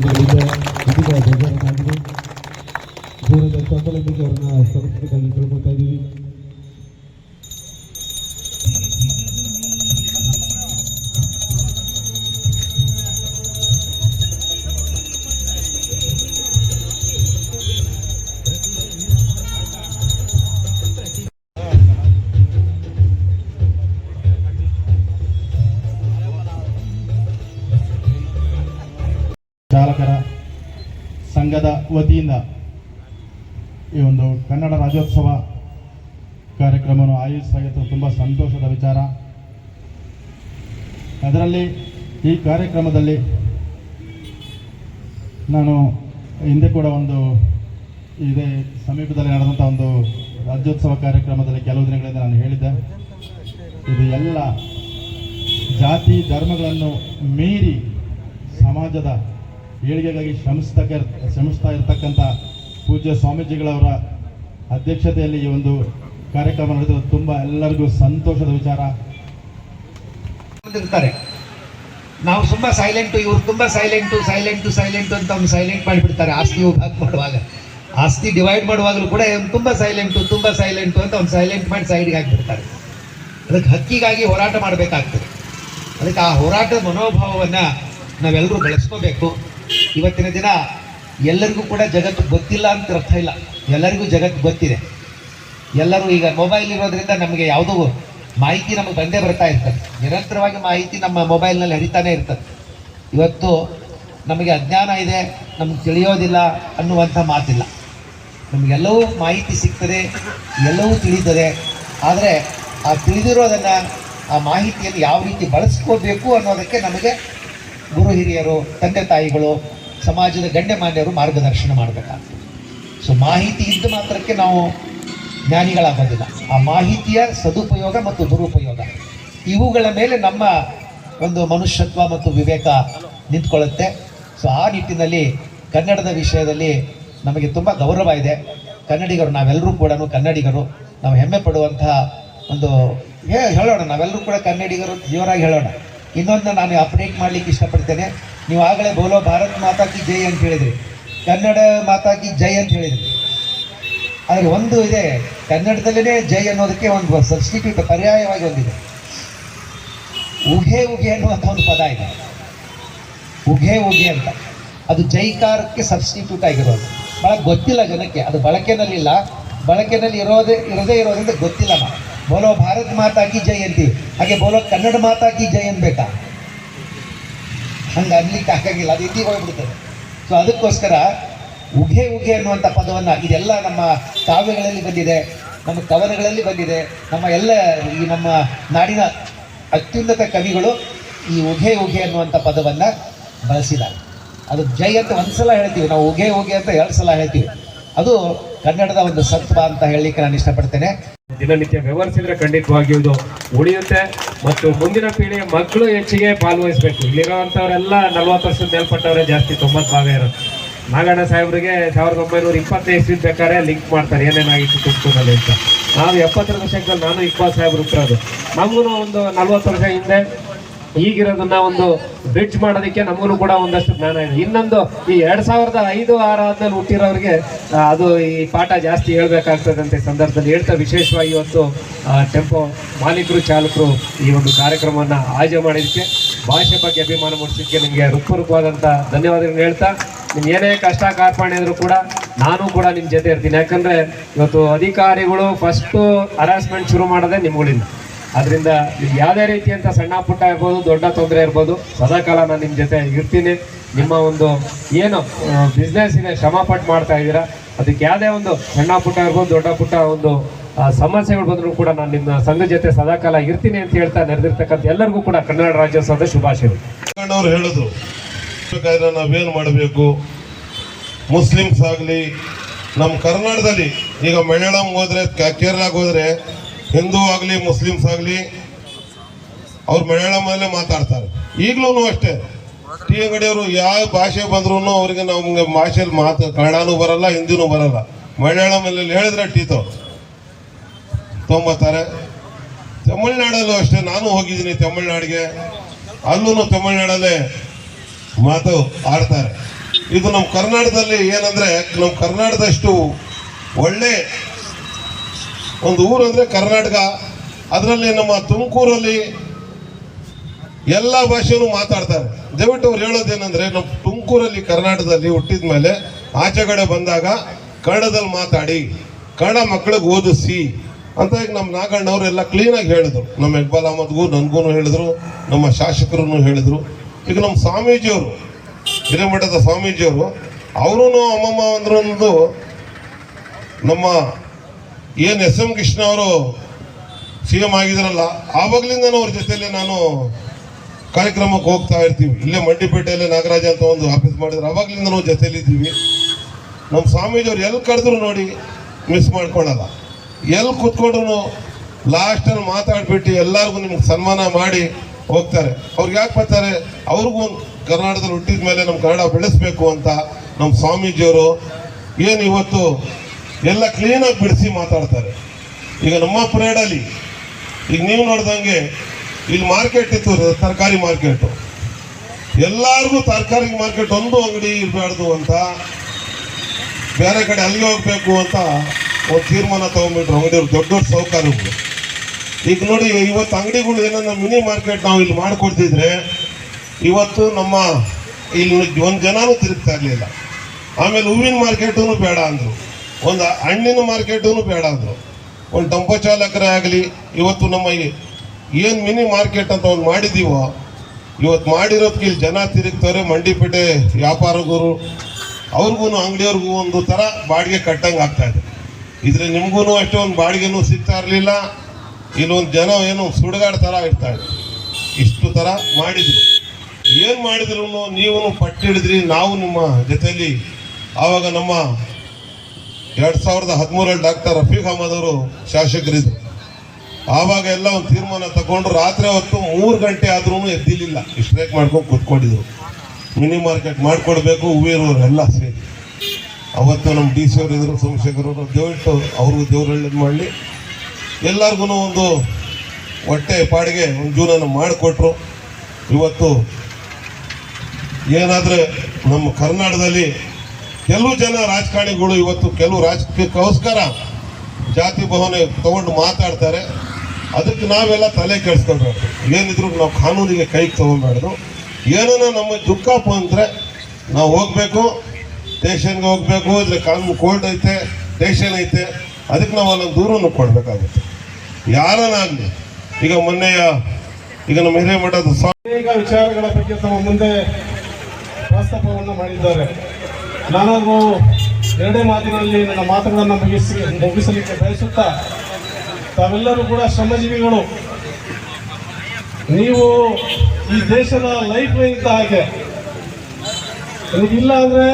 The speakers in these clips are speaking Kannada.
ಇದೀಗ ಇದೀಗ ಬೇಜಾರನ್ನಾಗಿದೆ ದೂರದ ಚಂದಲೊಂದಿಗೆ ಅವ್ರನ್ನ ಸ್ವಾಗತಿಸಬೇಕಾಗಿ ಕೇಳ್ಕೊಳ್ತಾ ಇದ್ದೀವಿ ಸಂಘದ ವತಿಯಿಂದ ಈ ಒಂದು ಕನ್ನಡ ರಾಜ್ಯೋತ್ಸವ ಕಾರ್ಯಕ್ರಮವನ್ನು ಆಯೋಜಿಸಲಾಗಿತ್ತು ತುಂಬ ಸಂತೋಷದ ವಿಚಾರ. ಅದರಲ್ಲಿ ಈ ಕಾರ್ಯಕ್ರಮದಲ್ಲಿ ನಾನು ಹಿಂದೆ ಕೂಡ ಒಂದು ಇದೇ ಸಮೀಪದಲ್ಲಿ ನಡೆದಂಥ ಒಂದು ರಾಜ್ಯೋತ್ಸವ ಕಾರ್ಯಕ್ರಮದಲ್ಲಿ ಕೆಲವು ದಿನಗಳಿಂದ ನಾನು ಹೇಳಿದ್ದೆ. ಇದು ಎಲ್ಲ ಜಾತಿ, ಧರ್ಮಗಳನ್ನು ಮೀರಿ ಸಮಾಜದ ಏಳಿಗೆಗಾಗಿ ಶ್ರಮಿಸ್ತಕ್ಕ ಶ್ರಮಿಸ್ತಾ ಇರತಕ್ಕಂಥ ಪೂಜ್ಯ ಸ್ವಾಮೀಜಿಗಳವರ ಅಧ್ಯಕ್ಷತೆಯಲ್ಲಿ ಈ ಒಂದು ಕಾರ್ಯಕ್ರಮ ನಡೆದಿರೋದು ತುಂಬ ಎಲ್ಲರಿಗೂ ಸಂತೋಷದ ವಿಚಾರ. ನಾವು ತುಂಬಾ ಸೈಲೆಂಟು ಇವ್ರು ತುಂಬಾ ಸೈಲೆಂಟು ಸೈಲೆಂಟು ಸೈಲೆಂಟು ಅಂತ ಅವ್ನು ಸೈಲೆಂಟ್ ಮಾಡಿಬಿಡ್ತಾರೆ. ಆಸ್ತಿ ವಿಭಾಗ ಮಾಡುವಾಗ. ಆಸ್ತಿ ಡಿವೈಡ್ ಮಾಡುವಾಗಲೂ ಕೂಡ ತುಂಬಾ ಸೈಲೆಂಟು ತುಂಬಾ ಸೈಲೆಂಟು ಅಂತ ಅವ್ನು ಸೈಲೆಂಟ್ ಮಾಡಿ ಸೈಡ್ಗೆ ಹಾಕಿಬಿಡ್ತಾರೆ. ಅದಕ್ಕೆ ಹಕ್ಕಿಗಾಗಿ ಹೋರಾಟ ಮಾಡಬೇಕಾಗ್ತದೆ. ಅದಕ್ಕೆ ಆ ಹೋರಾಟದ ಮನೋಭಾವವನ್ನು ನಾವೆಲ್ಲರೂ ಬೆಳೆಸ್ಕೋಬೇಕು. ಇವತ್ತಿನ ದಿನ ಎಲ್ಲರಿಗೂ ಕೂಡ ಜಗತ್ತು ಗೊತ್ತಿಲ್ಲ ಅಂತ ಅರ್ಥ ಇಲ್ಲ. ಎಲ್ಲರಿಗೂ ಜಗತ್ತು ಗೊತ್ತಿದೆ. ಎಲ್ಲರೂ ಈಗ ಮೊಬೈಲ್ ಇರೋದ್ರಿಂದ ನಮಗೆ ಯಾವುದೋ ಮಾಹಿತಿ ನಮಗೆ ಬಂದೇ ಬರ್ತಾ ಇರ್ತದೆ. ನಿರಂತರವಾಗಿ ಮಾಹಿತಿ ನಮ್ಮ ಮೊಬೈಲ್ನಲ್ಲಿ ಹರಿತಾನೆ ಇರ್ತದೆ. ಇವತ್ತು ನಮಗೆ ಅಜ್ಞಾನ ಇದೆ, ನಮ್ಗೆ ತಿಳಿಯೋದಿಲ್ಲ ಅನ್ನುವಂಥ ಮಾತಿಲ್ಲ. ನಮಗೆಲ್ಲವೂ ಮಾಹಿತಿ ಸಿಗ್ತದೆ, ಎಲ್ಲವೂ ತಿಳಿತದೆ ಆದರೆ ಆ ತಿಳಿದಿರೋದನ್ನು, ಆ ಮಾಹಿತಿಯನ್ನು ಯಾವ ರೀತಿ ಬಳಸ್ಕೋಬೇಕು ಅನ್ನೋದಕ್ಕೆ ನಮಗೆ ಗುರು ಹಿರಿಯರು, ತಂದೆ ತಾಯಿಗಳು ಸಮಾಜದ ಗಣ್ಯಮಾನ್ಯರು ಮಾರ್ಗದರ್ಶನ ಮಾಡಬೇಕಾಗ್ತದೆ. ಸೊ ಮಾಹಿತಿ ಇದ್ದ ಮಾತ್ರಕ್ಕೆ ನಾವು ಜ್ಞಾನಿಗಳಾಗೋದಿಲ್ಲ. ಆ ಮಾಹಿತಿಯ ಸದುಪಯೋಗ ಮತ್ತು ದುರುಪಯೋಗ. ಇವುಗಳ ಮೇಲೆ ನಮ್ಮ ಒಂದು ಮನುಷ್ಯತ್ವ ಮತ್ತು ವಿವೇಕ ನಿಂತ್ಕೊಳ್ಳುತ್ತೆ. ಸೊ ಆ ನಿಟ್ಟಿನಲ್ಲಿ ಕನ್ನಡದ ವಿಷಯದಲ್ಲಿ ನಮಗೆ ತುಂಬ ಗೌರವ ಇದೆ. ಕನ್ನಡಿಗರು ನಾವೆಲ್ಲರೂ ಕೂಡ ಕನ್ನಡಿಗರು. ನಾವು ಹೆಮ್ಮೆ ಪಡುವಂತಹ ಒಂದು ಹೇಳೋಣ. ನಾವೆಲ್ಲರೂ ಕೂಡ ಕನ್ನಡಿಗರು ಜೋರಾಗಿ ಹೇಳೋಣ. ಇನ್ನೊಂದು ನಾನು ಅಪ್ಡೇಟ್ ಮಾಡಲಿಕ್ಕೆ ಇಷ್ಟಪಡ್ತೇನೆ. ನೀವು ಆಗಲೇ ಬೋಲೋ ಭಾರತ್ ಮಾತಾಕಿ ಜೈ ಅಂತ ಹೇಳಿದ್ರಿ. ಕನ್ನಡ ಮಾತಾಕಿ ಜೈ ಅಂತ ಹೇಳಿದ್ರಿ. ಆದರೆ ಒಂದು ಇದೆ ಕನ್ನಡದಲ್ಲೇ ಜೈ ಅನ್ನೋದಕ್ಕೆ ಒಂದು ಸಬ್ಸ್ಟಿಟ್ಯೂಟ್ ಪರ್ಯಾಯವಾಗಿ ಒಂದಿದೆ. ಉಘೆ ಉಘೆ ಅನ್ನುವಂಥ ಒಂದು ಪದ ಇದೆ. ಉಗೆ ಉಗೆ ಅಂತ. ಅದು ಜೈಕಾರಕ್ಕೆ ಸಬ್ಸ್ಟಿಟ್ಯೂಟ್ ಆಗಿರೋದು. ಭಾಳ ಗೊತ್ತಿಲ್ಲ ಜನಕ್ಕೆ. ಅದು ಬಳಕೆನಲ್ಲಿಲ್ಲ. ಬಳಕೆನಲ್ಲಿ ಇರೋದೇ ಇರೋದೇ ಇರೋದ್ರಿಂದ ಗೊತ್ತಿಲ್ಲ ನಾವು ಬೋಲೋ ಭಾರತ್ ಮಾತಾಕಿ ಜೈ ಅಂತೀವಿ ಹಾಗೆ ಬೋಲೋ ಕನ್ನಡ ಮಾತಾಕಿ ಜೈ ಅನ್ಬೇಕಾ? ಹಂಗೆ ಅನ್ಲಿಕ್ಕೆ ಹಾಕಂಗಿಲ್ಲ ಅದು ಇದ್ದೀಗ ಹೋಗ್ಬಿಡ್ತದೆ ಸೊ ಅದಕ್ಕೋಸ್ಕರ ಉಘೆ ಉಘೆ ಅನ್ನುವಂಥ ಪದವನ್ನು, ಇದೆಲ್ಲ ನಮ್ಮ ಕಾವ್ಯಗಳಲ್ಲಿ ಬಂದಿದೆ, ನಮ್ಮ ಕವನಗಳಲ್ಲಿ ಬಂದಿದೆ, ನಮ್ಮ ಎಲ್ಲ ಈ ನಮ್ಮ ನಾಡಿನ ಅತ್ಯುನ್ನತ ಕವಿಗಳು ಈ ಉಘೆ ಉಗೆ ಅನ್ನುವಂಥ ಪದವನ್ನು ಬಳಸಿದ್ದಾರೆ. ಅದು ಜೈ ಅಂತ ಒಂದು ಸಲ ಹೇಳ್ತೀವಿ, ನಾವು ಉಘೆ ಉಗೆ ಅಂತ ಎರಡು ಸಲ ಹೇಳ್ತೀವಿ. ಅದು ಕನ್ನಡದ ಒಂದು ಸತ್ವ ಅಂತ ಹೇಳಲಿಕ್ಕೆ ನಾನು ಇಷ್ಟಪಡ್ತೇನೆ. ದಿನನಿತ್ಯ ವ್ಯವಹರಿಸಿದ್ರೆ ಖಂಡಿತವಾಗಿಯೂ ಇದು ಉಳಿಯುತ್ತೆ. ಮತ್ತು ಮುಂದಿನ ಪೀಳಿಗೆ ಮಕ್ಕಳು ಹೆಚ್ಚಿಗೆ ಭಾಗವಹಿಸಬೇಕು. ಇಲ್ಲಿರುವಂಥವರೆಲ್ಲ ನಲ್ವತ್ತು ವರ್ಷದ ಮೇಲ್ಪಟ್ಟವರೇ ಜಾಸ್ತಿ, ತೊಂಬತ್ತು ಭಾಗ ಇರೋದು ನಾಗಣ್ಣ ಸಾಹೇಬ್ರಿಗೆ ಸಾವಿರದ ಒಂಬೈನೂರ ಇಪ್ಪತ್ತೈದು ಇಸ್ವಿ ಬೇಕಾದ್ರೆ ಲಿಂಕ್ ಮಾಡ್ತಾರೆ ಏನೇನಾಗಿತ್ತು ತುಮಕೂರಲ್ಲಿ ಅಂತ. ನಾವು ಎಪ್ಪತ್ತರ ದಶಕದಲ್ಲಿ ನಾನು ಇಕ್ಬಾಲ್ ಸಾಹೇಬ್ರು ಹುಟ್ಟಿರೋದು ನಮಗೂ ಒಂದು ನಲ್ವತ್ತು ವರ್ಷ ಹಿಂದೆ ಈಗಿರೋದನ್ನ ಒಂದು ಬ್ರಿಡ್ಜ್ ಮಾಡೋದಕ್ಕೆ ನಮಗೂ ಕೂಡ ಒಂದಷ್ಟು ಜ್ಞಾನ ಇದೆ. ಇನ್ನೊಂದು ಈ ಎರಡ್ ಸಾವಿರದ ಐದು, ಆರು ಆದ್ಮೇಲೆ ಹುಟ್ಟಿರೋರಿಗೆ ಅದು ಈ ಪಾಠ ಜಾಸ್ತಿ ಹೇಳ್ಬೇಕಾಗ್ತದೆ ಅಂತ ಸಂದರ್ಭದಲ್ಲಿ ಹೇಳ್ತಾ ವಿಶೇಷವಾಗಿ ಇವತ್ತು ಟೆಂಪೋ ಮಾಲೀಕರು, ಚಾಲಕರು ಈ ಒಂದು ಕಾರ್ಯಕ್ರಮವನ್ನು ಆಯೋಜನೆ ಮಾಡಿದ್ದಕ್ಕೆ ಭಾಷೆ ಬಗ್ಗೆ ಅಭಿಮಾನ ಮೂಡಿಸಿದ್ದಕ್ಕೆ ನಿಮಗೆ ರೂಪರೂಪವಾದಂಥ ಧನ್ಯವಾದಗಳನ್ನ ಹೇಳ್ತಾ ನಿಮ್ ಏನೇ ಕಷ್ಟ ಕಾರ್ಪಾಣೆ ಇದ್ರು ಕೂಡ ನಾನು ಕೂಡ ನಿಮ್ಮ ಜೊತೆ ಇರ್ತೀನಿ. ಯಾಕಂದ್ರೆ ಇವತ್ತು ಅಧಿಕಾರಿಗಳು ಫಸ್ಟು ಹರಾಸ್ಮೆಂಟ್ ಶುರು ಮಾಡೋದೇ ನಿಮ್ಗಳಿಂದ. ಅದರಿಂದ ಯಾವುದೇ ರೀತಿಯಂಥ ಸಣ್ಣ ಪುಟ್ಟ ಇರ್ಬೋದು, ದೊಡ್ಡ ತೊಂದರೆ ಇರ್ಬೋದು, ಸದಾಕಾಲ ನಾನು ನಿಮ್ಮ ಜೊತೆ ಇರ್ತೀನಿ. ನಿಮ್ಮ ಒಂದು ಏನು ಬಿಸ್ನೆಸ್ ಇದೆ, ಶ್ರಮ ಪಟ್ಟು ಮಾಡ್ತಾ ಇದ್ದೀರಾ, ಅದಕ್ಕೆ ಯಾವುದೇ ಒಂದು ಸಣ್ಣ ಪುಟ್ಟ ಇರ್ಬೋದು, ದೊಡ್ಡ ಪುಟ್ಟ ಒಂದು ಸಮಸ್ಯೆಗಳು ಬಂದರೂ ಕೂಡ ನಾನು ನಿಮ್ಮ ಸಂಘದ ಜೊತೆ ಸದಾಕಾಲ ಇರ್ತೀನಿ ಅಂತ ಹೇಳ್ತಾ ನೆರೆದಿರ್ತಕ್ಕಂಥ ಎಲ್ಲರಿಗೂ ಕೂಡ ಕನ್ನಡ ರಾಜ್ಯೋತ್ಸವದ ಶುಭಾಶಯಗಳು. ಅವ್ರು ಹೇಳಿದ್ರು ನಾವೇನು ಮಾಡಬೇಕು? ಮುಸ್ಲಿಮ್ಸ್ ಆಗಲಿ ನಮ್ಮ ಕರ್ನಾಟಕದಲ್ಲಿ, ಈಗ ಮಲಯಾಳಂ ಹೋದರೆ ಕೇರಳಕ್ಕೆ ಹೋದ್ರೆ ಹಿಂದೂ ಆಗಲಿ, ಮುಸ್ಲಿಮ್ಸ್ ಆಗಲಿ, ಅವ್ರು ಮಲಯಾಳಮಲ್ಲೇ ಮಾತಾಡ್ತಾರೆ. ಈಗಲೂ ಅಷ್ಟೇ. ಟಿ ಅಂಗಡಿಯವರು ಯಾವ ಭಾಷೆ ಬಂದ್ರೂ ಅವ್ರಿಗೆ ನಮ್ಗೆ ಭಾಷೆಯಲ್ಲಿ ಮಾತು ಕನ್ನಡನೂ ಬರಲ್ಲ, ಹಿಂದಿನೂ ಬರಲ್ಲ. ಮಲಯಾಳಮಲ್ಲಿ ಹೇಳಿದ್ರೆ ಟೀ ತೊಂಬತ್ತಾರೆ. ತಮಿಳ್ನಾಡಲ್ಲೂ ಅಷ್ಟೇ, ನಾನು ಹೋಗಿದ್ದೀನಿ ತಮಿಳ್ನಾಡಿಗೆ. ಅಲ್ಲೂ ತಮಿಳ್ನಾಡಲ್ಲೇ ಮಾತು ಆಡ್ತಾರೆ. ಇದು ನಮ್ಮ ಕರ್ನಾಟಕದಲ್ಲಿ ಏನಂದ್ರೆ ನಮ್ಮ ಕರ್ನಾಟಕದಷ್ಟು ಒಳ್ಳೆ ಒಂದು ಊರು ಅಂದ್ರೆ ಕರ್ನಾಟಕ, ಅದರಲ್ಲಿ ನಮ್ಮ ತುಮಕೂರಲ್ಲಿ ಎಲ್ಲ ಭಾಷೆನೂ ಮಾತಾಡ್ತಾರೆ. ದಯವಿಟ್ಟು ಅವ್ರು ಹೇಳೋದೇನೆಂದರೆ ನಮ್ಮ ತುಮಕೂರಲ್ಲಿ, ಕರ್ನಾಟಕದಲ್ಲಿ ಹುಟ್ಟಿದ ಮೇಲೆ ಆಚೆ ಕಡೆ ಬಂದಾಗ ಕನ್ನಡದಲ್ಲಿ ಮಾತಾಡಿ, ಕನ್ನಡ ಮಕ್ಕಳಿಗೆ ಓದಿಸಿ ಅಂತ ಈಗ ನಮ್ಮ ನಾಗಣ್ಣವರೆಲ್ಲ ಕ್ಲೀನಾಗಿ ಹೇಳಿದ್ರು. ನಮ್ಮ ಇಕ್ಬಾಲ್ ಅಹಮದ್ಗೂ ನನಗೂ ಹೇಳಿದ್ರು, ನಮ್ಮ ಶಾಸಕರು ಹೇಳಿದ್ರು. ಈಗ ನಮ್ಮ ಸ್ವಾಮೀಜಿಯವರು, ಹಿರೇಮಠದ ಸ್ವಾಮೀಜಿಯವರು ಅವರು ಅಮ್ಮಮ್ಮ ಅಂದ್ರೊಂದು ನಮ್ಮ ಏನು ಎಸ್ ಎಂ ಕೃಷ್ಣ ಅವರು ಸಿ ಎಂ ಆಗಿದ್ರಲ್ಲ ಆವಾಗ್ಲಿಂದ ಅವ್ರ ಜೊತೆಲಿ ನಾನು ಕಾರ್ಯಕ್ರಮಕ್ಕೆ ಹೋಗ್ತಾ ಇರ್ತೀವಿ. ಇಲ್ಲೇ ಮಂಡಿಪೇಟೆಯಲ್ಲಿ ನಾಗರಾಜ ಅಂತ ಒಂದು ಆಫೀಸ್ ಮಾಡಿದ್ರು. ಅವಾಗ್ಲಿಂದ ನಾವು ಜೊತೆಲಿ ಇದ್ದೀವಿ. ನಮ್ಮ ಸ್ವಾಮೀಜಿಯವ್ರು ಎಲ್ಲಿ ಕರೆದ್ರು ನೋಡಿ ಮಿಸ್ ಮಾಡ್ಕೊಳಲ್ಲ. ಎಲ್ಲಿ ಕೂತ್ಕೊಂಡ್ರು ಲಾಸ್ಟಲ್ಲಿ ಮಾತಾಡ್ಬಿಟ್ಟು ಎಲ್ಲರಿಗೂ ನಿಮ್ಗೆ ಸನ್ಮಾನ ಮಾಡಿ ಹೋಗ್ತಾರೆ. ಅವ್ರಿಗೆ ಯಾಕೆ ಬರ್ತಾರೆ? ಅವ್ರಿಗೂ ಒಂದು ಕರ್ನಾಟಕದಲ್ಲಿ ಹುಟ್ಟಿದ ಮೇಲೆ ನಮ್ಮ ಕನ್ನಡ ಬೆಳೆಸಬೇಕು ಅಂತ ನಮ್ಮ ಸ್ವಾಮೀಜಿಯವರು ಏನು ಇವತ್ತು ಎಲ್ಲ ಕ್ಲೀನಾಗಿ ಬಿಡಿಸಿ ಮಾತಾಡ್ತಾರೆ. ಈಗ ನಮ್ಮ ಪರೇಡಲ್ಲಿ ಈಗ ನೀವು ನೋಡ್ದಂಗೆ ಇಲ್ಲಿ ಮಾರ್ಕೆಟ್ ಇತ್ತು, ತರಕಾರಿ ಮಾರ್ಕೆಟು ಎಲ್ಲರಿಗೂ ತರಕಾರಿ ಮಾರ್ಕೆಟ್ ಒಂದು ಅಂಗಡಿ ಇರಬಾರ್ದು ಅಂತ, ಬೇರೆ ಕಡೆ ಅಲ್ಲಿಗೆ ಹೋಗ್ಬೇಕು ಅಂತ ಒಂದು ತೀರ್ಮಾನ ತಗೊಂಡ್ಬಿಟ್ರು. ಅಂಗಡಿಯವ್ರು ದೊಡ್ಡ ದೊಡ್ಡ ಸೌಕರ್ಯಗಳು ಈಗ ನೋಡಿ, ಇವತ್ತು ಅಂಗಡಿಗಳು ಏನನ್ನ ಮಿನಿ ಮಾರ್ಕೆಟ್ ನಾವು ಇಲ್ಲಿ ಮಾಡಿಕೊಡ್ತಿದ್ರೆ, ಇವತ್ತು ನಮ್ಮ ಇಲ್ಲಿ ಒಂದು ಜನನೂ ತಿರುಗ್ತಾ ಇರಲಿಲ್ಲ. ಆಮೇಲೆ ಹೂವಿನ ಮಾರ್ಕೆಟೂ ಬೇಡ ಅಂದರು. ಒಂದು ಹಣ್ಣಿನ ಮಾರ್ಕೆಟೂ ಬೇಡ ಅಂದರು. ಒಂದು ಟಂಪೋ ಚಾಲಕರೇ ಆಗಲಿ, ಇವತ್ತು ನಮ್ಮ ಏನು ಮಿನಿ ಮಾರ್ಕೆಟ್ ಅಂತ ಒಂದು ಮಾಡಿದ್ದೀವೋ ಇವತ್ತು ಮಾಡಿರೋದಕ್ಕೆ ಇಲ್ಲಿ ಜನ ತಿರುಗ್ತಾರೆ, ಮಂಡಿಪೇಟೆ ವ್ಯಾಪಾರಗರು ಅವ್ರಿಗೂ ಅಂಗಡಿಯವ್ರಿಗೂ ಒಂದು ಥರ ಬಾಡಿಗೆ ಕಟ್ಟಂಗೆ ಆಗ್ತಾ ಇದೆ. ಇದ್ರೆ ನಿಮಗೂ ಅಷ್ಟೇ ಒಂದು ಬಾಡಿಗೆನೂ ಸಿಗ್ತಾ ಇರಲಿಲ್ಲ, ಇಲ್ಲೊಂದು ಜನ ಏನು ಸುಡುಗಾಡ ಥರ ಇರ್ತಾಯಿದೆ ಇಷ್ಟು ಥರ ಮಾಡಿದ್ರು. ಏನು ಮಾಡಿದ್ರು ನೀವು ಪಟ್ಟಿಡಿದ್ರಿ, ನಾವು ನಿಮ್ಮ ಜೊತೆಯಲ್ಲಿ ಆವಾಗ ನಮ್ಮ ಎರಡು ಸಾವಿರದ ಹದಿಮೂರಲ್ಲಿ ಡಾಕ್ಟರ್ ರಫೀಕ್ ಅಹಮದ್ ಅವರು ಶಾಸಕರಿದ್ರು. ಆವಾಗ ಎಲ್ಲ ಒಂದು ತೀರ್ಮಾನ ತಗೊಂಡು ರಾತ್ರಿ ಹೊತ್ತು ಮೂರು ಗಂಟೆ ಆದ್ರೂ ಎದ್ದಿಲಿಲ್ಲ ಸ್ಟ್ರೈಕ್ ಮಾಡ್ಕೊಂಡು ಕೂತ್ಕೊಂಡಿದ್ರು. ಮಿನಿ ಮಾರ್ಕೆಟ್ ಮಾಡಿಕೊಡ್ಬೇಕು ಹೂವಿರೋರು ಎಲ್ಲ ಸೇರಿ. ಅವತ್ತು ನಮ್ಮ ಡಿ ಸಿ ಅವರು ಇದ್ರು, ಸೋಮಶೇಖರ್ ಅವರು ದಯವಿಟ್ಟು ಅವ್ರಿಗೂ ದೇವ್ರು ಒಳ್ಳೇದು ಮಾಡಲಿ. ಎಲ್ಲರಿಗೂ ಒಂದು ಹೊಟ್ಟೆ ಪಾಡಿಗೆ ಒಂದು ಜೀವನ ಮಾಡಿಕೊಟ್ರು. ಇವತ್ತು ಏನಾದರೆ ನಮ್ಮ ಕರ್ನಾಟಕದಲ್ಲಿ ಕೆಲವು ಜನ ರಾಜಕಾರಣಿಗಳು ಇವತ್ತು ಕೆಲವು ರಾಜಕೀಯಕ್ಕೋಸ್ಕರ ಜಾತಿ ಭವನ ತಗೊಂಡು ಮಾತಾಡ್ತಾರೆ. ಅದಕ್ಕೆ ನಾವೆಲ್ಲ ತಲೆ ಕೆಡಿಸ್ಕೊಳ್ಬೇಕು ಏನಿದ್ರು ನಾವು ಕಾನೂನಿಗೆ ಕೈಗೆ ತಗೊಬಾರ್ದು ಏನನ್ನ ನಮ್ಮ ದುಃಖಪ್ಪ ಅಂದರೆ ನಾವು ಹೋಗ್ಬೇಕು, ಸ್ಟೇಷನ್ಗೆ ಹೋಗ್ಬೇಕು, ಇದ್ರೆ ಕಾನೂನು ಕೋರ್ಟ್ ಐತೆ, ಸ್ಟೇಷನ್ ಐತೆ, ಅದಕ್ಕೆ ನಾವು ಅಲ್ಲೊಂದು ದೂರನ್ನು ಕೊಡಬೇಕಾಗುತ್ತೆ. ಯಾರನ್ನಾಗಲಿ ಈಗ ಮೊನ್ನೆಯ ಈಗ ನಮ್ಮ ಹಿರೇಮಠದ ಸ್ವಾಮಿ ವಿಚಾರಗಳ ಬಗ್ಗೆ ತಮ್ಮ ಮುಂದೆ ಪ್ರಸ್ತಾಪವನ್ನು ಮಾಡಿದ್ದಾರೆ. ನಾನು ಎರಡೇ ಮಾತಿನಲ್ಲಿ ನನ್ನ ಮಾತುಗಳನ್ನು ಮುಗಿಸಿ ಮುಗಿಸಲಿಕ್ಕೆ ಬಯಸುತ್ತಾ, ತಾವೆಲ್ಲರೂ ಕೂಡ ಶ್ರಮಜೀವಿಗಳು. ನೀವು ಈ ದೇಶದ ಲೈಫ್ ಇದ್ದ ಹಾಗೆ. ಇಲ್ಲ ಅಂದ್ರೆ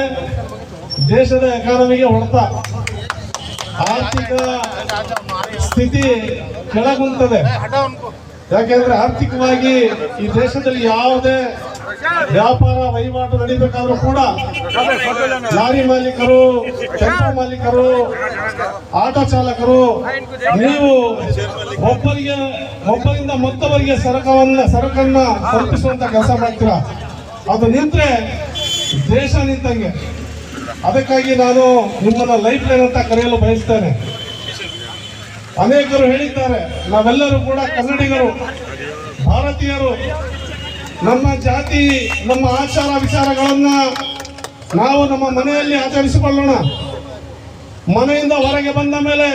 ದೇಶದ ಎಕಾನಮಿಗೆ ಹೊಡೆತ. ಆರ್ಥಿಕ ಸ್ಥಿತಿ ಕೆಳಗುಂತದೆ. ಯಾಕೆಂದ್ರೆ ಆರ್ಥಿಕವಾಗಿ ಈ ದೇಶದಲ್ಲಿ ಯಾವುದೇ ವ್ಯಾಪಾರ ವಹಿವಾಟು ನಡೀಬೇಕಾದ್ರೂ ಕೂಡ ಲಾರಿ ಮಾಲೀಕರು ಟೆಂಪೋ ಮಾಲೀಕರು, ಆಟೋ ಚಾಲಕರು, ನೀವು ಒಬ್ಬರಿಗೆ, ಒಬ್ಬರಿಂದ ಮತ್ತೊಬ್ಬರಿಗೆ ಸರಕವನ್ನ, ಸರಕನ್ನ ತಲುಪಿಸುವಂತ ಕೆಲಸ ಮಾಡ್ತೀರಾ? ಅದು ನಿಂತ್ರೆ ದೇಶ ನಿಂತಂಗೆ. ಅದಕ್ಕಾಗಿ ನಾನು ನಿಮ್ಮನ್ನ ಲೈಫ್ ಲೈನ್ ಅಂತ ಕರೆಯಲು ಬಯಸ್ತೇನೆ. ಅನೇಕರು ಹೇಳಿದ್ದಾರೆ, ನಾವೆಲ್ಲರೂ ಕೂಡ ಕನ್ನಡಿಗರು, ಭಾರತೀಯರು. ನಮ್ಮ ಜಾತಿ, ನಮ್ಮ ಆಚಾರ ವಿಚಾರಗಳನ್ನ ನಾವು ನಮ್ಮ ಮನೆಯಲ್ಲಿ ಆಚರಿಸಿಕೊಳ್ಳೋಣ. ಮನೆಯಿಂದ ಹೊರಗೆ ಬಂದ ಮೇಲೆ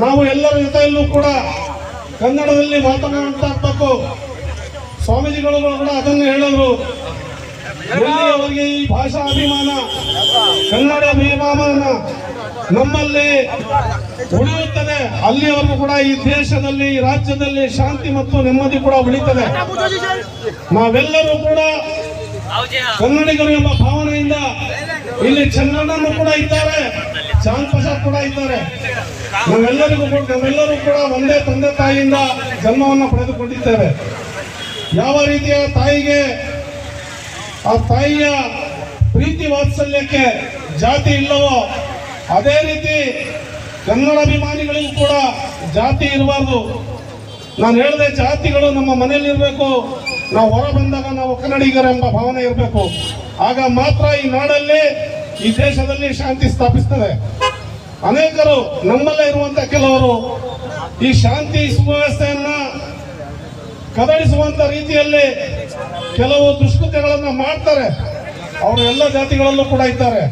ನಾವು ಎಲ್ಲರ ಜೊತೆಯಲ್ಲೂ ಕೂಡ ಕನ್ನಡದಲ್ಲಿ ಮಾತನಾಡ್ತಾ ಇರ್ಬೇಕು. ಸ್ವಾಮೀಜಿಗಳು ಕೂಡ ಅದನ್ನು ಹೇಳಿದ್ರು. ಅವರಿಗೆ ಈ ಭಾಷಾ ಅಭಿಮಾನ, ಕನ್ನಡ ಅಭಿಮಾನ ನಮ್ಮಲ್ಲಿ ಉಳಿಯುತ್ತದೆ. ಅಲ್ಲಿವರೆಗೂ ಕೂಡ ಈ ದೇಶದಲ್ಲಿ, ಈ ರಾಜ್ಯದಲ್ಲಿ ಶಾಂತಿ ಮತ್ತು ನೆಮ್ಮದಿ ಕೂಡ ಉಳಿತದೆ. ನಾವೆಲ್ಲರೂ ಕೂಡ ಕನ್ನಡಿಗರು ಎಂಬ ಭಾವನೆಯಿಂದ ಇಲ್ಲಿ ಚಂದ್ರಣ್ಣನು ಕೂಡ ಇದ್ದಾರೆ, ಚಾಂದ್ ಪ್ರಸಾದ್ ಕೂಡ ಇದ್ದಾರೆ. ನಾವೆಲ್ಲರಿಗೂ ನಾವೆಲ್ಲರೂ ಕೂಡ ಒಂದೇ ತಂದೆ ತಾಯಿಯಿಂದ ಜನ್ಮವನ್ನು ಪಡೆದುಕೊಂಡಿದ್ದೇವೆ. ಯಾವ ರೀತಿಯ ತಾಯಿಗೆ, ಆ ತಾಯಿಯ ಪ್ರೀತಿ ವಾತ್ಸಲ್ಯಕ್ಕೆ ಜಾತಿ ಇಲ್ಲವೋ ಅದೇ ರೀತಿ ಕನ್ನಡ ಅಭಿಮಾನಿಗಳಿಗೂ ಕೂಡ ಜಾತಿ ಇರಬಾರ್ದು. ನಾನು ಹೇಳಿದೆ ಜಾತಿಗಳು ನಮ್ಮ ಮನೆಯಲ್ಲಿ ಇರಬೇಕು. ನಾವು ಹೊರ ಬಂದಾಗ ನಾವು ಕನ್ನಡಿಗರೆಂಬ ಭಾವನೆ ಇರಬೇಕು. ಆಗ ಮಾತ್ರ ಈ ನಾಡಲ್ಲಿ, ಈ ದೇಶದಲ್ಲಿ ಶಾಂತಿ ಸ್ಥಾಪಿಸ್ತದೆ. ಅನೇಕರು ನಮ್ಮಲ್ಲೇ ಇರುವಂತ ಕೆಲವರು ಈ ಶಾಂತಿ ಸುವ್ಯವಸ್ಥೆಯನ್ನ ಕದಡಿಸುವಂತ ರೀತಿಯಲ್ಲಿ ಕೆಲವು ದುಷ್ಕೃತ್ಯಗಳನ್ನ ಮಾಡ್ತಾರೆ. ಅವರು ಎಲ್ಲ ಜಾತಿಗಳಲ್ಲೂ ಕೂಡ ಇದ್ದಾರೆ.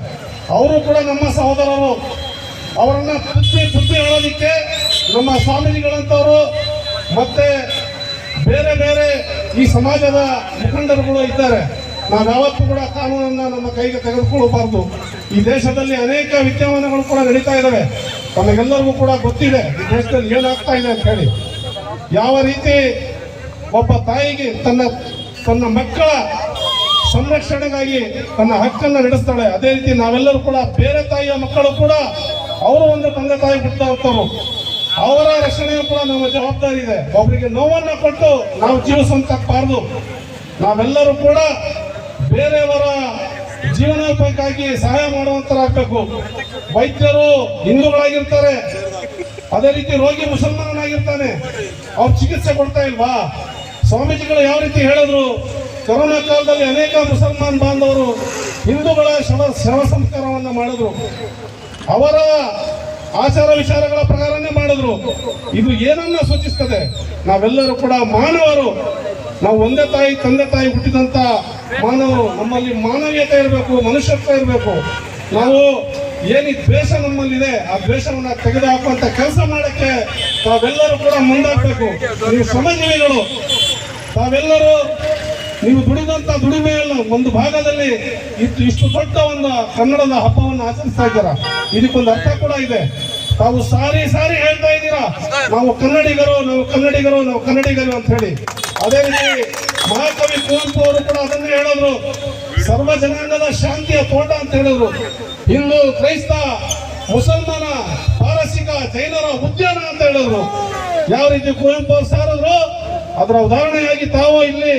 ಅವರು ಕೂಡ ನಮ್ಮ ಸಹೋದರರು. ಅವರನ್ನ ಪುತ್ತಿ ಪುತ್ತಿ ಹೇಳೋದಿಕ್ಕೆ ನಮ್ಮ ಸ್ವಾಮೀಜಿಗಳಂತವರು ಮತ್ತೆ ಬೇರೆ ಬೇರೆ ಈ ಸಮಾಜದ ಮುಖಂಡರುಗಳು ಇದ್ದಾರೆ. ನಾವು ಯಾವತ್ತೂ ಕೂಡ ಕಾನೂನನ್ನ ನಮ್ಮ ಕೈಗೆ ತೆಗೆದುಕೊಳ್ಳಬಾರ್ದು. ಈ ದೇಶದಲ್ಲಿ ಅನೇಕ ವಿದ್ಯಮಾನಗಳು ಕೂಡ ನಡೀತಾ ಇದ್ದಾವೆ. ತಮಗೆಲ್ಲರಿಗೂ ಕೂಡ ಗೊತ್ತಿದೆ ಈ ದೇಶದಲ್ಲಿ ಏನಾಗ್ತಾ ಇದೆ ಅಂತ ಹೇಳಿ. ಯಾವ ರೀತಿ ಒಬ್ಬ ತಾಯಿಗೆ ತನ್ನ ತನ್ನ ಮಕ್ಕಳ ಸಂರಕ್ಷಣೆಗಾಗಿ ತನ್ನ ಹಕ್ಕನ್ನು ನಡೆಸ್ತಾಳೆ. ಅದೇ ರೀತಿ ನಾವೆಲ್ಲರೂ ಕೂಡ ಬೇರೆ ತಾಯಿಯ ಮಕ್ಕಳು ಕೂಡ ಅವರು ಒಂದು ತಂದೆ ತಾಯಿ ಬಿಡ್ತಾ ಹೋಗ್ತಾರೆ ಅವರ ರಕ್ಷಣೆಯೂ ಕೂಡ ನಮ್ಮ ಜವಾಬ್ದಾರಿ ಇದೆ. ಒಬ್ಬರಿಗೆ ನೋವನ್ನ ಕೊಟ್ಟು ನಾವು ಜೀವಿಸಂತಾಗಬಾರ್ದು. ನಾವೆಲ್ಲರೂ ಕೂಡ ಬೇರೆಯವರ ಜೀವನೋಪಾಯಕ್ಕಾಗಿ ಸಹಾಯ ಮಾಡುವಂತರಾಗಬೇಕು. ವೈದ್ಯರು ಹಿಂದೂಗಳಾಗಿರ್ತಾರೆ. ಅದೇ ರೀತಿ ರೋಗಿ ಮುಸಲ್ಮಾನನಾಗಿರ್ತಾನೆ. ಅವ್ರು ಚಿಕಿತ್ಸೆ ಕೊಡ್ತಾ ಇಲ್ವಾ? ಸ್ವಾಮೀಜಿಗಳು ಯಾವ ರೀತಿ ಹೇಳಿದ್ರು? ಕೊರೋನಾ ಕಾಲದಲ್ಲಿ ಅನೇಕ ಮುಸಲ್ಮಾನ್ ಬಾಂಧವರು ಹಿಂದೂಗಳ ಶವ ಶವ ಸಂಸ್ಕಾರವನ್ನು ಮಾಡಿದ್ರು. ಅವರ ಆಚಾರ ವಿಚಾರಗಳ ಪ್ರಕಾರನೇ ಮಾಡಿದ್ರು. ಇದು ಏನನ್ನ ಸೂಚಿಸ್ತದೆ? ನಾವೆಲ್ಲರೂ ಕೂಡ ಮಾನವರು. ನಾವು ಒಂದೇ ತಾಯಿ, ತಂದೆ ತಾಯಿ ಹುಟ್ಟಿದಂತ ಮಾನವರು. ನಮ್ಮಲ್ಲಿ ಮಾನವೀಯತೆ ಇರಬೇಕು, ಮನುಷ್ಯತ್ವ ಇರಬೇಕು. ನಾವು ಏನಿ ದ್ವೇಷ ನಮ್ಮಲ್ಲಿದೆ, ಆ ದ್ವೇಷವನ್ನ ತೆಗೆದುಹಾಕುವಂತ ಕೆಲಸ ಮಾಡಕ್ಕೆ ತಾವೆಲ್ಲರೂ ಕೂಡ ಮುಂದಾಗಬೇಕು. ನೀವು ಶ್ರಮಜೀವಿಗಳು ತಾವೆಲ್ಲರೂ ನೀವು ದುಡಿದಂತ ದುಡಿಮೆಯಲ್ಲ ಒಂದು ಭಾಗದಲ್ಲಿ ಇಷ್ಟು ಇಷ್ಟು ದೊಡ್ಡ ಒಂದು ಕನ್ನಡದ ಹಬ್ಬವನ್ನು ಆಚರಿಸ್ತಾ ಇದ್ದೀರ? ಇದಕ್ಕೊಂದು ಅರ್ಥ ಕೂಡ ಇದೆ. ತಾವು ಸಾರಿ ಸಾರಿ ಹೇಳ್ತಾ ಇದ್ದೀರಾ? ನಾವು ಕನ್ನಡಿಗರು ನಾವು ಕನ್ನಡಿಗರು ನಾವು ಕನ್ನಡಿಗರು ಅಂತ ಹೇಳಿ. ಅದೇ ರೀತಿ ಮಹಾಕವಿ ಕುವೆಂಪು ಅವರು ಕೂಡ ಅದನ್ನೇ ಹೇಳಿದ್ರು. ಸರ್ವ ಜನಾಂಗದ ಶಾಂತಿಯ ತೋಟ ಅಂತ ಹೇಳಿದ್ರು. ಹಿಂದೂ, ಕ್ರೈಸ್ತ, ಮುಸಲ್ಮಾನ, ಪಾರಸಿಕ, ಜೈನರ ಉದ್ಯಾನ ಅಂತ ಹೇಳಿದ್ರು. ಯಾವ ರೀತಿ ಕುವೆಂಪು ಅವರು ಸಾರಿದ್ರು? ಅದರ ಉದಾಹರಣೆಯಾಗಿ ತಾವು ಇಲ್ಲಿ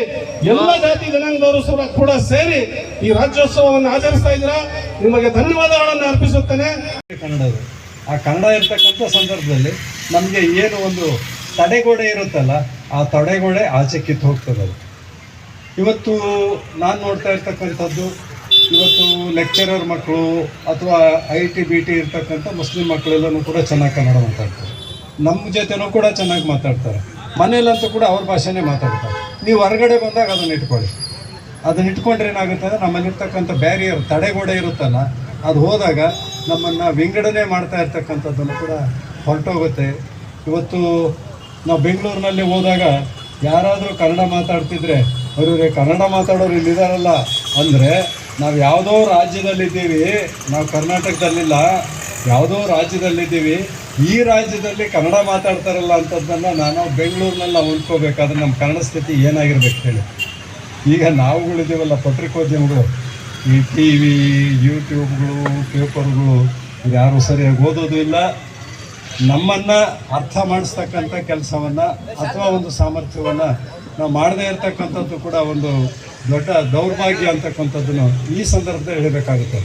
ಎಲ್ಲ ಜಾತಿ ಜನಾಂಗದವರು ಕೂಡ ಸೇರಿ ಈ ರಾಜ್ಯೋತ್ಸವವನ್ನು ಆಚರಿಸ್ತಾ ಇದ್ದೀರಾ? ನಿಮಗೆ ಧನ್ಯವಾದಗಳನ್ನು ಅರ್ಪಿಸುತ್ತೇನೆ. ಕನ್ನಡ ಆ ಕನ್ನಡ ಇರ್ತಕ್ಕಂಥ ಸಂದರ್ಭದಲ್ಲಿ ನಮಗೆ ಏನು ಒಂದು ತಡೆಗೋಡೆ ಇರುತ್ತಲ್ಲ ಆ ತಡೆಗೋಡೆ ಆಚೆ ಕಿತ್ತು ಹೋಗ್ತದೆ ಅದು. ಇವತ್ತು ನಾನು ನೋಡ್ತಾ ಇರ್ತಕ್ಕಂಥದ್ದು ಇವತ್ತು ಲೆಕ್ಚರರ್ ಮಕ್ಕಳು ಅಥವಾ ಐ ಟಿ ಬಿ ಟಿ ಇರ್ತಕ್ಕಂಥ ಮುಸ್ಲಿಂ ಮಕ್ಕಳೆಲ್ಲನೂ ಕೂಡ ಚೆನ್ನಾಗಿ ಕನ್ನಡ ಮಾತಾಡ್ತಾರೆ. ನಮ್ಮ ಜೊತೆನೂ ಕೂಡ ಚೆನ್ನಾಗಿ ಮಾತಾಡ್ತಾರೆ. ಮನೇಲಂತೂ ಕೂಡ ಅವ್ರ ಭಾಷೆನೇ ಮಾತಾಡ್ತಾರೆ. ನೀವು ಹೊರಗಡೆ ಬಂದಾಗ ಅದನ್ನ ಇಟ್ಕೊಳ್ಳಿ. ಅದನ್ನ ಇಟ್ಕೊಂಡ್ರೆ ಏನಾಗುತ್ತೆ ಅಂದರೆ ನಮ್ಮಲ್ಲಿರ್ತಕ್ಕಂಥ ಬ್ಯಾರಿಯರ್ ತಡೆಗೋಡೆ ಇರುತ್ತಲ್ಲ, ಅದು ಹೋದಾಗ ನಮ್ಮನ್ನು ವಿಂಗಡಣೆ ಮಾಡ್ತಾ ಇರ್ತಕ್ಕಂಥದ್ದನ್ನು ಕೂಡ ಹೊರಟೋಗುತ್ತೆ. ಇವತ್ತು ನಾವು ಬೆಂಗಳೂರಿನಲ್ಲಿ ಹೋದಾಗ ಯಾರಾದರೂ ಕನ್ನಡ ಮಾತಾಡ್ತಿದ್ರೆ ಅವರಿಗೆ ಕನ್ನಡ ಮಾತಾಡೋರು ಇಲ್ಲಿದಾರಲ್ಲ. ಅಂದರೆ ನಾವು ಯಾವುದೋ ರಾಜ್ಯದಲ್ಲಿದ್ದೀವಿ, ನಾವು ಕರ್ನಾಟಕದಲ್ಲಿಲ್ಲ, ಯಾವುದೋ ರಾಜ್ಯದಲ್ಲಿದ್ದೀವಿ ಈ ರಾಜ್ಯದಲ್ಲಿ ಕನ್ನಡ ಮಾತಾಡ್ತಾರಲ್ಲ ಅಂಥದ್ದನ್ನು ನಾನು ಬೆಂಗಳೂರಿನಲ್ಲಿ ನಾವು ಉಳ್ಕೋಬೇಕಾದ್ರೆ ನಮ್ಮ ಕನ್ನಡ ಸ್ಥಿತಿ ಏನಾಗಿರ್ಬೇಕು ಹೇಳಿ. ಈಗ ನಾವುಗಳಿದ್ದೀವಲ್ಲ ಪತ್ರಿಕೋದ್ಯಮಗಳು. ಈ ಟಿ ವಿ, ಯೂಟ್ಯೂಬ್ಗಳು, ಪೇಪರ್ಗಳು ಯಾರು ಸರಿಯಾಗಿ ಓದೋದು ಇಲ್ಲ. ನಮ್ಮನ್ನು ಅರ್ಥ ಮಾಡಿಸ್ತಕ್ಕಂಥ ಕೆಲಸವನ್ನು ಅಥವಾ ಒಂದು ಸಾಮರ್ಥ್ಯವನ್ನು ನಾವು ಮಾಡದೇ ಇರತಕ್ಕಂಥದ್ದು ಕೂಡ ಒಂದು ದೊಡ್ಡ ದೌರ್ಭಾಗ್ಯ ಅಂತಕ್ಕಂಥದ್ದನ್ನು ಈ ಸಂದರ್ಭದಲ್ಲಿ ಹೇಳಬೇಕಾಗುತ್ತೆ.